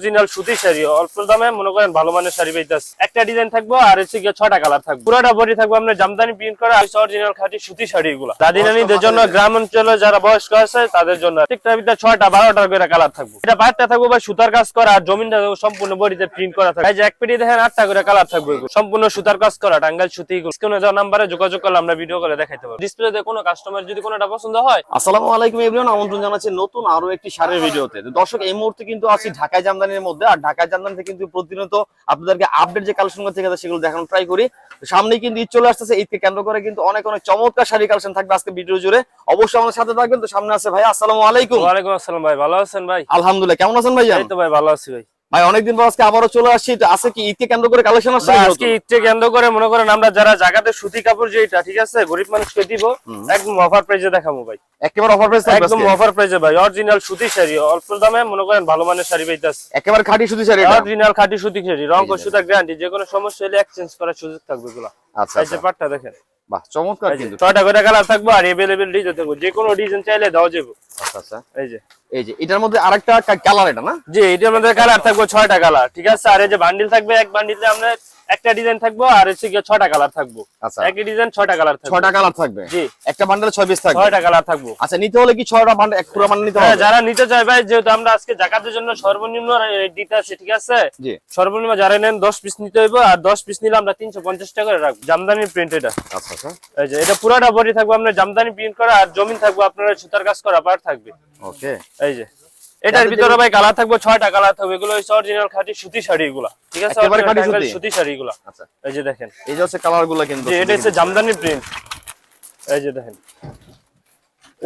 Original সুতি শাড়ি অল্প দামে মনে করেন ভালো মানের শাড়ি একটা ডিজাইন থাকব আর হচ্ছে গিয়ে ছটা কালার থাকবে। পুরোটা বডি থাকবে আপনার জামদানি প্রিন্ট করা অরিজিনাল খাঁটি সুতি শাড়ি গুলো দাদি নানিদের জন্য গ্রাম অঞ্চলে যারা বয়স্ক আছে তাদের জন্য ভিতরে ছয়টা বারোটা করে কালার থাকবে। এটা বাইরটা থাকবে বা সুতার কাজ করা আর জমিনটা সম্পূর্ণ বডিতে প্রিন্ট করা থাকবে। যে এক পেটি দেখেন আটটা করে কালার থাকবে সম্পূর্ণ সুতার কাজ করা টাঙ্গাইল সুতি দেওয়া নাম্বারে যোগাযোগ করলে আমরা ভিডিও করে দেখাইতে পারব। ডিসপ্লেতে কোনো কাস্টমার যদি কোনোটা পছন্দ হয়। আসসালামু আলাইকুম এভরিওয়ান আমন্ত্রণ জানাচ্ছি নতুন আরও একটি শাড়ির ভিডিওতে দর্শক এই মুহূর্তে কিন্তু আছি ঢাকায় জামদানির মধ্যে আর ঢাকায় জামদানিতে কিন্তু প্রতিনিয়ত আপনাদেরকে আপডেট যে কালেকশন থেকে আছে সেগুলো দেখানোর ট্রাই করি। সামনে কিন্তু ঈদ চলে আসতেছে ঈদকে কেন্দ্র করে কিন্তু অনেক অনেক চমৎকার শাড়ি কালেকশন থাকবে আজকে ভিডিও জুড়ে। অবশ্যই আমাদের সাথে থাকবেন। তো সামনে আছে ভাই আসসালামু আলাইকুম। ওয়ালাইকুম আসসালাম ভাই ভালো আছেন ভাই? আলহামদুলিল্লাহ কেমন আছেন ভাই এই তো ভাই ভালো আছি ভাই। ভাই অনেকদিন পর আজকে আবারও চলে আসছি। আছে কি ঈদকে কেন্দ্র করে কালেকশন আসছে আজকে ইচ্ছে কেন্দ্র করে মনে করেন আমরা যারা জায়গাতে সুতি কাপড় যেটা ঠিক আছে গরিব মানুষকে দিব একদম অফার প্রাইসে দেখাবো ভাই। একেবারে অফার প্রাইস একদম। অফার প্রাইসে ভাই অরিজিনাল সুতি শাড়ি অল্প দামে মনে করেন ভালো মানের শাড়ি পাইতাছে। একেবারে খাঁটি সুতি শাড়ি অরিজিনাল খাঁটি সুতি শাড়ি রং সুতা গ্যারান্টি যে কোনো সমস্যা হলে এক্সচেঞ্জ করার সুযোগ থাকবে এগুলো। আচ্ছা এই যে আচ্ছা। পাটটা দেখেন। বাহ চমৎকার কিন্তু। ছয়টা করে কালার থাকবে আর এভেলেবেল ডিজাইন থাকবে যে কোনো ডিজাইন চাইলে দাও যাবে। আচ্ছা আচ্ছা। এই যে। এই যে এটার মধ্যে আরেকটা কালার এটা না? জি এটার মধ্যে কালার থাকবে ছয়টা কালার ঠিক আছে? আর এই যে বান্ডিল থাকবে এক বান্ডিলে আমরা একটা ডিজাইন থাকব আর হচ্ছে গিয়ে ছয়টা কালার থাকব। আচ্ছা। একই ডিজাইন ছয়টা কালার থাকবে। ছয়টা কালার থাকবে। জি। একটা বান্ডেলে ছয় পিস থাকবে। ছয়টা কালার থাকব। আচ্ছা নিতে হলে কি ছয়টা বান্ডেল এক পুরো বান্ডেল নিতে হ্যাঁ, হবে? যারা নিতে চায় ভাই যেহেতু আমরা আজকে জাকাতের জন্য সর্বনিম্ন দিতে আছে ঠিক আছে? জি। সর্বনিম্ন যারা নেন দশ পিস নিতে হইব আর দশ পিস নিলে আমরা তিনশো পঞ্চাশ টাকা করে রাখব। জামদানি প্রিন্ট এটা। আচ্ছা আচ্ছা। এই যে এটা পুরাটা বডি থাকবে আপনার জামদানি প্রিন্ট করা আর জমিন থাকবে আপনার সুতার কাজ করা পার থাকবে। ওকে এই যে। এটার ভিতরে ভাই কালার থাকবে ছয়টা কালার থাকবে। এগুলো হচ্ছে অরিজিনাল খাঁটি সুতি শাড়ি গুলা ঠিক আছে? একেবারে খাঁটি সুতি? সুতি শাড়ি গুলা আচ্ছা। এই যে দেখেন। এই যে হচ্ছে কালারগুলো কিন্তু এটা হচ্ছে জামদানি প্রিন্ট এই যে দেখেন।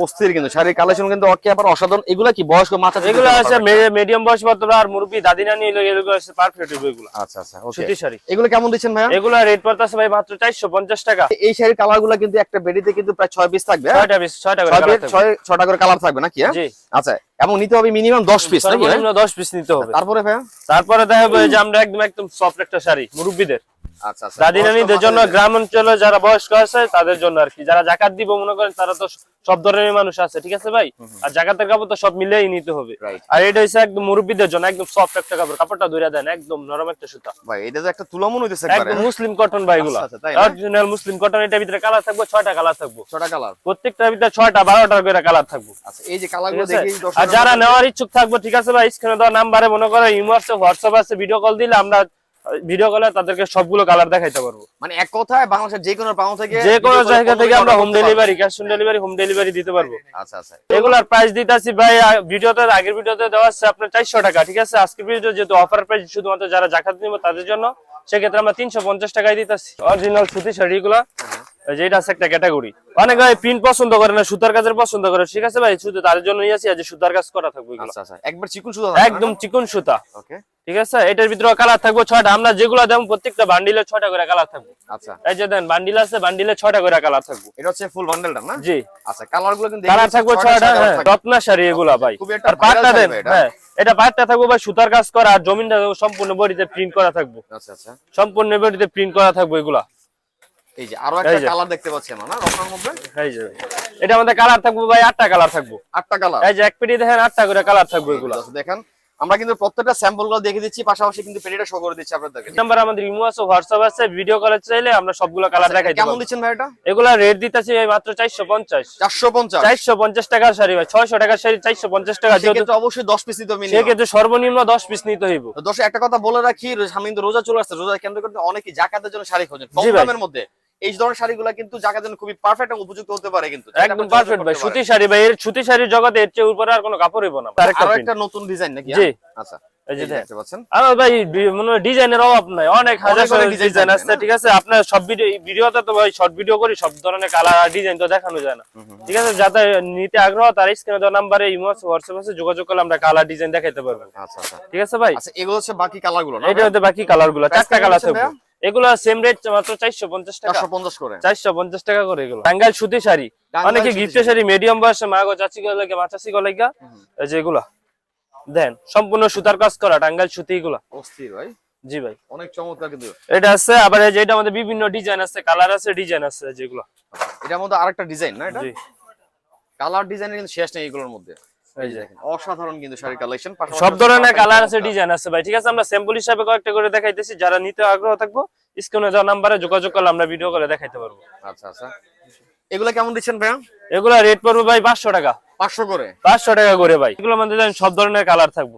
অস্থির কিন্তু শাড়ির কালেকশন কিন্তু ওকে আবার অসাধারণ। এগুলা কি বয়স্ক মাথা এগুলো আছে মিডিয়াম বয়স পাত্র আর মুরব্বী দাদি নানি এগুলো আছে পারফেক্ট এগুলো। আচ্ছা আচ্ছা ওকে সুতি শাড়ি। এগুলো কেমন দিচ্ছেন ভাইয়া? এগুলো রেট পড়তেছে ভাই মাত্র চারশো পঞ্চাশ টাকা। এই শাড়ির কালারগুলো কিন্তু একটা বেডিতে কিন্তু প্রায় ছয় পিস থাকবে হ্যাঁ? ছয়টা পিস ছয়টা করে ছয় colour piece, থাকবে। ছয় ছটা করে কালার থাকবে নাকি হ্যাঁ? জি। আচ্ছা এবং নিতে হবে মিনিমাম দশ পিস নাকি ভাই? সর্বনিম্ন দশ পিস নিতে হবে। তারপরে ভাইয়া? তারপরে দেখা যাবে যে আমরা একদম একদম সফট একটা শাড়ি মুরব্বীদের। দাদি নানিদের জন্য গ্রাম অঞ্চলে যারা বয়স্ক আছে তাদের জন্য আর কি। যারা জাকাত দিব মনে করেন তারা তো সব ধরনের মানুষ আছে ঠিক আছে ভাই? আর জাকাতের কাপড় তো সব মিলেই নিতে হবে। আর এটা হচ্ছে একদম মুরব্বীদের জন্য একদম সফট একটা কাপড়। কাপড়টা ধরে দেন একদম নরম একটা সুতা। ভাই এটা তো একটা তুলা মনে হইতেছে একদম মুসলিম কটন ভাই এগুলো। আচ্ছা, আচ্ছা? অরিজিনাল মুসলিম কটন এটার ভিতরে কালার থাকবে ছয়টা কালার থাকবে। ছটা কালার প্রত্যেকটার ভিতরে ছয়টা বারোটা করে কালার থাকবে। আচ্ছা এই যে কালারগুলো আর যারা নেওয়ার ইচ্ছুক থাকব ঠিক আছে ভাই স্ক্রিনে দেওয়া নাম্বারে মনে করো ইমো আছে হোয়াটসঅ্যাপ আছে ভিডিও কল দিলে আমরা ভিডিও কলে তাদেরকে সবগুলো কালার দেখাইতে পারব। মানে এক কথায় বাংলাদেশের যে কোনো প্রান্ত থেকে যে কোনো জায়গা থেকে আমরা home delivery cash on delivery home delivery দিতে পারব। আচ্ছা আচ্ছা। এগুলার প্রাইস দিতেছি ভাই ভিডিওতে আগের ভিডিওতে দেওয়া আছে আপনার চারশো টাকা ঠিক আছে? আজকের ভিডিও যেহেতু অফার প্রাইস শুধুমাত্র যারা জাকাত নিবে তাদের জন্য সেক্ষেত্রে আমরা তিনশো পঞ্চাশ টাকায় দিতেছি। অরিজিনাল সুতি শাড়ি গুলা যেটা আছে একটা ক্যাটাগরি অনেক ভাই প্রিন্ট পছন্দ করে না সুতার কাজের পছন্দ করে ঠিক আছে ভাই? শুধু তার জন্য নিয়ে আসি যে সুতার কাজ করা থাকবে আচ্ছা আচ্ছা একবার চিকুন শুধু একদম চিকন সুতা। ওকে ঠিক আছে? এটার ভিতরে কালার থাকবে ছয়টা। আমরা যেগুলো দেবো প্রত্যেকটা বান্ডিলে ছয়টা করে কালার থাকবে। আচ্ছা। এই যে দেন বান্ডিল আছে বান্ডিলে ছয়টা করে কালার থাকবে। এটা হচ্ছে ফুল বান্ডেলটা না? জি। আচ্ছা কালারগুলো কিন্তু কালার থাকবে ছয়টা হ্যাঁ রত্না শাড়ি এগুলা ভাই। আর পাটটা দেন হ্যাঁ এটা পাটটা থাকবে ভাই সুতার কাজ করা আর জমিনটা থাকবে সম্পূর্ণ বডিতে প্রিন্ট করা থাকবে। আচ্ছা আচ্ছা। সম্পূর্ণ বডিতে প্রিন্ট করা থাকবে এগুলা। এই যে আরও একটা কালার দেখতে পাচ্ছি আমরা না? রত্নার মধ্যে? এই যে। এটা আমাদের কালার থাকবে ভাই আটটা কালার থাকবে। আটটা কালার এই যে এক পেটি দেখেন আটটা করে কালার থাকবে এগুলা। দেখেন আমরা কিন্তু প্রত্যেকটা স্যাম্পলগুলো দেখে দিচ্ছি পাশাপাশি কিন্তু পেটিটা শো করে দিচ্ছি আপনাদেরকে। নাম্বার আমাদের ইমো আছে হোয়াটসঅ্যাপ আছে ভিডিও কলে চাইলে আমরা সবগুলো কালার দেখাই আচ্ছা, কেমন দিচ্ছেন ভাই এটা? এগুলা রেট দিতেছি মাত্র চারশো পঞ্চাশ। চারশো পঞ্চাশ। চারশো পঞ্চাশ টাকার শাড়ি ভাই ছয়শো টাকার শাড়ি চারশো পঞ্চাশ টাকা যেহেতু সেক্ষেত্রে অবশ্যই দশ পিস নিতে মিনিমাম সেক্ষেত্রে সর্বনিম্ন দশ পিস নিতে হইব। দর্শক একটা কথা বলে রাখি সামনে রোজা চলে আসছে রোজা কেন্দ্র করতে অনেকে জাকাতের জন্য শাড়ি খোঁজেন কম দামের মধ্যে। এই ধরনের শাড়িগুলো কিন্তু জাকাতের জন্য খুবই পারফেক্ট এবং উপযুক্ত হতে পারে কিন্তু একদম পারফেক্ট ভাই। সুতি শাড়ি ভাই এর সুতি শাড়ির জগতে এর চেয়ে উপরে আর কোনো কাপড় হইব না। আরও একটা নতুন ডিজাইন নাকি? জি। আচ্ছা যাতে নিতে আগ্রহ তার স্ক্রিনে নাম্বারে যোগাযোগ করলে আমরা কালার ডিজাইন ঠিক আছে ভাই? এগুলো হচ্ছে বাকি কালারগুলো এটা হচ্ছে বাকি কালারগুলো। Price চারটা কালার থাকবে? এগুলো সেম রেট মাত্র চারশো পঞ্চাশ টাকা। চারশো পঞ্চাশ করে। চারশো পঞ্চাশ টাকা করে এগুলো। টাঙ্গাইল সুতি শাড়ি। অনেকে সুতি গিফটের শাড়ি। মিডিয়াম বয়সে মা গো চাচি গো লাগে মা চাচি লাগে এই যে এগুলা। দেন সম্পূর্ণ সুতার কাজ করা টাঙ্গাইল সুতি এগুলা। অস্থির ভাই। জি ভাই। অনেক চমৎকার কিন্তু। এটা আছে আবার এই যে এটা আমাদের বিভিন্ন ডিজাইন আছে কালার আছে ডিজাইন আছে যেগুলো। এটার মধ্যে আরেকটা ডিজাইন না এটা? কালার ডিজাইনের কিন্তু শেষ নেই এগুলোর মধ্যে। অসাধারণ কিন্তু শাড়ির কালেকশন সব ধরনের কালার আছে ডিজাইন আছে ভাই। ঠিক আছে আমরা স্যাম্পল হিসাবে কয়েকটা করে দেখাইতেছি। যারা নিতে আগ্রহ থাকব স্ক্রিনে দেওয়া নাম্বারে যোগাযোগ করলে আমরা ভিডিও করে দেখাইতে পারব। আচ্ছা আচ্ছা। এগুলা কেমন দিচ্ছেন ভাইয়া? এগুলা রেট পড়বে ভাই পাঁচশো টাকা। পাঁচশো করে? পাঁচশো টাকা করে ভাই। এগুলো মধ্যে সব ধরনের কালার থাকব।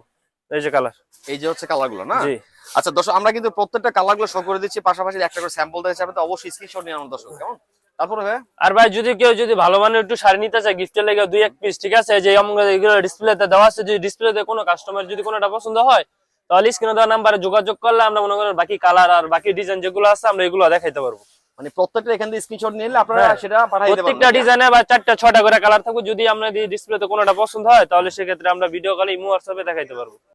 এই যে কালার এই যে হচ্ছে কালারগুলো না? জি। আচ্ছা দর্শক আমরা কিন্তু প্রত্যেকটা কালারগুলো শো করে দিচ্ছি। পাশাপাশি একটা করে স্যাম্পল দিয়েছি অবশ্যই স্ক্রিনশট নিয়ে আমার দর্শক কেমন? তারপরে আর ভাই যদি কেউ যদি ভালো মানের একটু শাড়ি নিতে চায় গিফটের লেগে দুই এক পিস ঠিক আছে? যে আমরা এগুলো ডিসপ্লেতে দেওয়া আছে যদি ডিসপ্লেতে কোনো কাস্টমার যদি কোনোটা পছন্দ হয় তাহলে স্ক্রিনে দেওয়া নাম্বারে যোগাযোগ করলে আমরা মনে করেন বাকি কালার আর বাকি ডিজাইন যেগুলো আছে আমরা এগুলো দেখাইতে পারব। মানে প্রত্যেকটা এখান থেকে স্ক্রিনশট নিলে আপনারা হ্যাঁ। সেটা পাঠাই দিতে প্রত্যেকটা ডিজাইনে বা চারটা ছটা করে কালার থাকবে যদি ডিসপ্লেতে কোনোটা পছন্দ হয় তাহলে সেক্ষেত্রে আমরা ভিডিও কলে ইমো হোয়াটসঅ্যাপে দেখাইতে পারব।